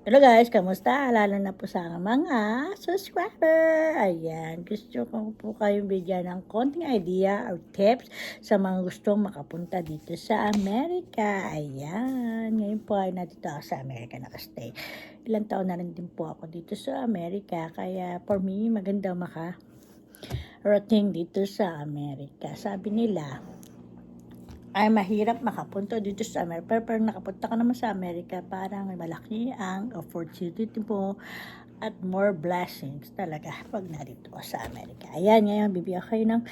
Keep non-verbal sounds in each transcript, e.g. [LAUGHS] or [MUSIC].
Hello guys, kamusta? Lalo na po sa mga subscriber. Ayan, gusto ko po kayong bigyan ng konting idea or tips sa mga gustong makapunta dito sa Amerika. Ayan, ngayon po ay nandito ako sa Amerika nakastay. Ilang taon na rin din po ako dito sa Amerika. Kaya for me, maganda maka rating dito sa Amerika. Sabi nila, ay mahirap makapunta dito sa Amerika. Pero, pero nakapunta ka naman sa Amerika, parang malaki ang opportunity mo at more blessings talaga pag narito sa Amerika. Ayan, ngayon bibigyan kayo ng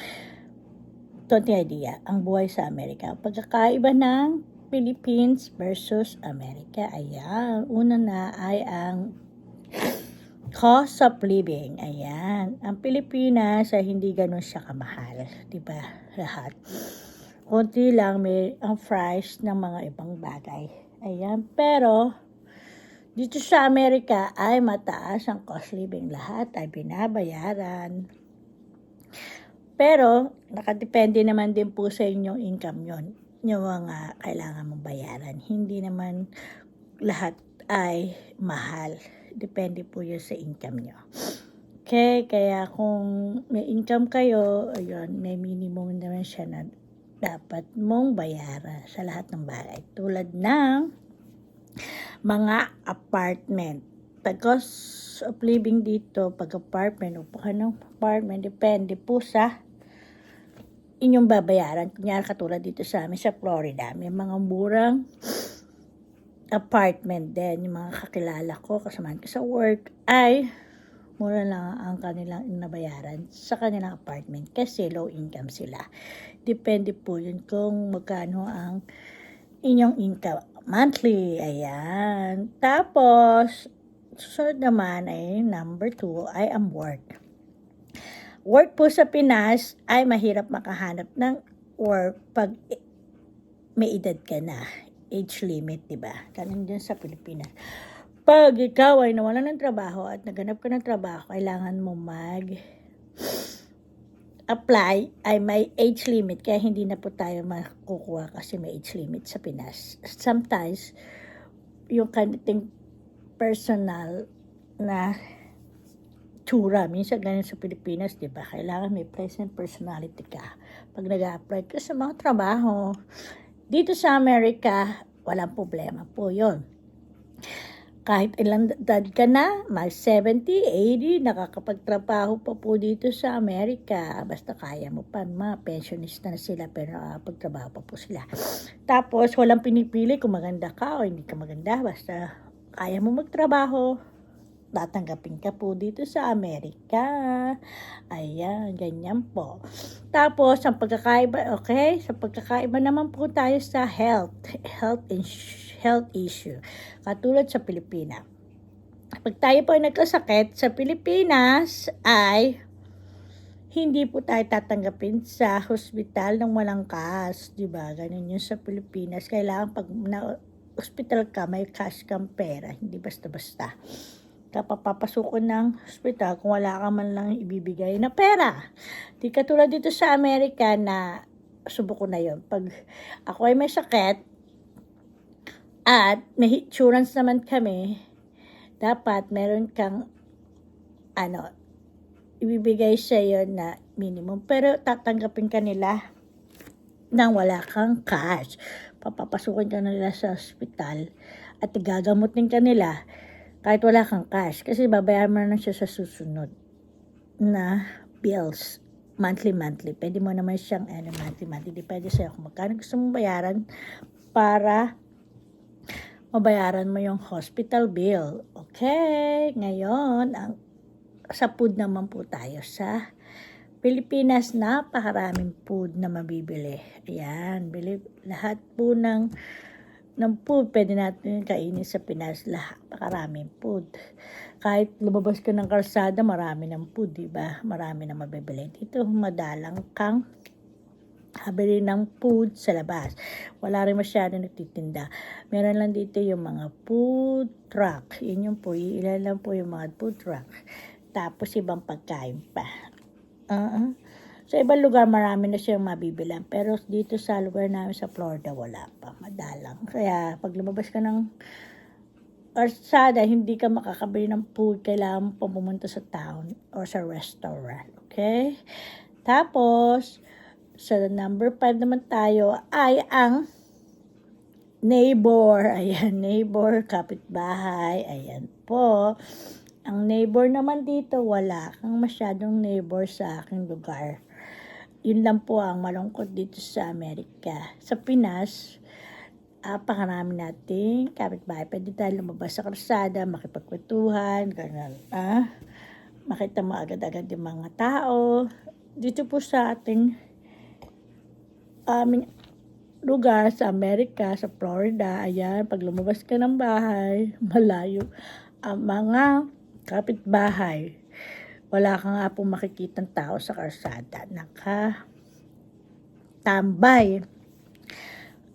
tonti idea, ang buhay sa Amerika. Pagkakaiba ng Philippines versus Amerika. Ayan, una na ay ang cost of living. Ayan, ang Pilipinas ay hindi ganun siya kamahal. 'di ba Lahat konti lang may ang price ng mga ibang bagay. Ayan, pero dito sa Amerika ay mataas ang cost living. Lahat ay binabayaran. Pero, nakadepende naman din po sa inyong income yon yung mga kailangan mong bayaran. Hindi naman lahat ay mahal. Depende po yun sa income nyo. Okay, kaya kung may income kayo, ayun, may minimum naman siya na dapat mong bayaran sa lahat ng bagay. Tulad ng mga apartment. Pag cost of living dito, pag apartment, upuhan ng apartment, depende po sa inyong babayaran. Kunyari katulad dito sa amin sa Florida, may mga murang apartment din. Yung mga kakilala ko, kasamahan ko sa work, ay mura lang ang kanilang nabayaran sa kanilang apartment kasi low income sila. Depende po yun kung magkano ang inyong income monthly. Ayan. Tapos, susunod naman ay number two ay ang work. Work po sa Pinas ay mahirap makahanap ng work pag may edad ka na. Age limit, di ba? Ganun din sa Pilipinas pag ikaw ay nawalan ng trabaho at naganap ka ng trabaho, kailangan mo mag apply ay may age limit kaya hindi na po tayo makukuha kasi may age limit sa Pinas. Sometimes yung kaniting personal na tsura. Minsan ganun sa Pilipinas, di ba? Kailangan may present personality ka. Pag nag-apply ka sa mga trabaho, dito sa Amerika, walang problema po yon kahit ilang edad ka na, mag 70, 80, nakakapagtrabaho pa po dito sa Amerika. Basta kaya mo pa, mga pensionista na sila, pero nakakapagtrabaho pa po sila. Tapos, walang pinipili kung maganda ka o hindi ka maganda. Basta kaya mo magtrabaho, tatanggapin ka po dito sa Amerika. Ayan, ganyan po. Tapos, ang pagkakaiba, okay, sa pagkakaiba naman po tayo sa health, health health issue, katulad sa Pilipinas. Pag tayo po ay nagkasakit sa Pilipinas ay hindi po tayo tatanggapin sa hospital ng walang cash, di ba? Ganun yun sa Pilipinas. Kailangan pag na hospital ka, may cash kang pera, hindi basta-basta. Kapapapasok ng hospital kung wala ka man lang ibibigay na pera. Di katulad dito sa Amerika na subok ko na yon Pag ako ay may sakit, at may insurance naman kami, dapat meron kang ano, ibibigay sa iyo na minimum. Pero tatanggapin ka nila nang wala kang cash. Papapasukin ka nila sa hospital at gagamutin ka nila kahit wala kang cash. Kasi babayaran mo na siya sa susunod na bills monthly monthly. Pwede mo naman siyang ano, monthly monthly. Depende sa'yo kung magkano gusto mong bayaran para mabayaran mo yung hospital bill. Okay, ngayon, ang, sa food naman po tayo sa Pilipinas, napakaraming food na mabibili. Ayan, bili, lahat po ng, ng food, pwede natin kainin sa Pinas, lahat, napakaraming food. Kahit lumabas ka ng kalsada, marami ng food, di ba? Marami na mabibili. Dito, madalang kang habili ng food sa labas. Wala rin masyado nagtitinda. Meron lang dito yung mga food truck. Yun yung po, ilan lang po yung mga food truck. Tapos ibang pagkain pa. Uh-uh. Sa ibang lugar marami na siyang mabibilan. Pero dito sa lugar namin sa Florida wala pa. Madalang. Kaya pag lumabas ka ng Arsada, hindi ka makakabili ng food, kailangan mo pumunta sa town or sa restaurant. Okay? Tapos, sa number 5 naman tayo ay ang neighbor. [LAUGHS] Ayan, neighbor, kapitbahay. Ayan po. Ang neighbor naman dito, wala kang masyadong neighbor sa aking lugar. Yun lang po ang malungkot dito sa Amerika. Sa Pinas, apakarami nating kapitbahay. Pwede tayo lumabas sa kalsada, makipagkwentuhan, ganun. Ah, makita mo agad-agad yung mga tao. Dito po sa ating aming lugar sa Amerika, sa Florida, ayan, pag lumabas ka ng bahay, [LAUGHS] malayo ang mga kapitbahay. Wala ka nga pong makikitang tao sa kalsada. Naka tambay.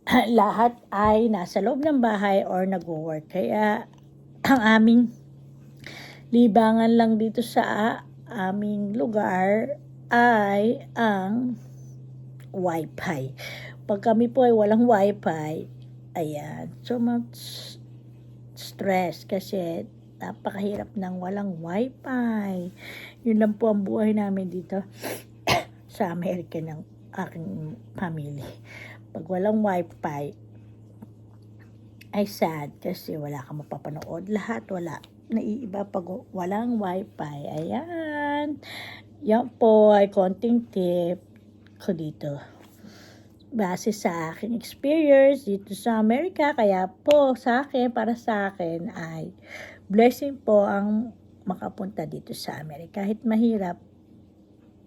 [CLEARS THROAT] Lahat ay nasa loob ng bahay or nag-work. Kaya [CLEARS THROAT] ang aming libangan lang dito sa aming lugar ay ang wifi. Pag kami po ay walang wifi, ayan, so much stress kasi napakahirap ng walang wifi. Yun lang po ang buhay namin dito [CLEARS THROAT] sa Amerika ng aking family. Pag walang wifi, ay sad kasi wala kang mapapanood. Lahat wala. Naiiba pag walang wifi. Ayan. Yan po ay konting tip ko dito. Base sa aking experience dito sa Amerika. Kaya po sa akin, para sa akin ay blessing po ang makapunta dito sa Amerika. Kahit mahirap,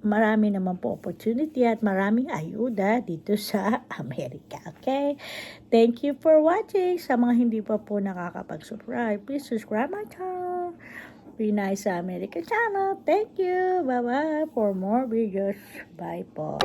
marami naman po opportunity at maraming ayuda dito sa [LAUGHS] Amerika. Okay? Thank you for watching. Sa mga hindi pa po nakakapag-subscribe, please subscribe my channel. Be nice sa America channel. Thank you. Bye-bye for more videos. Bye po.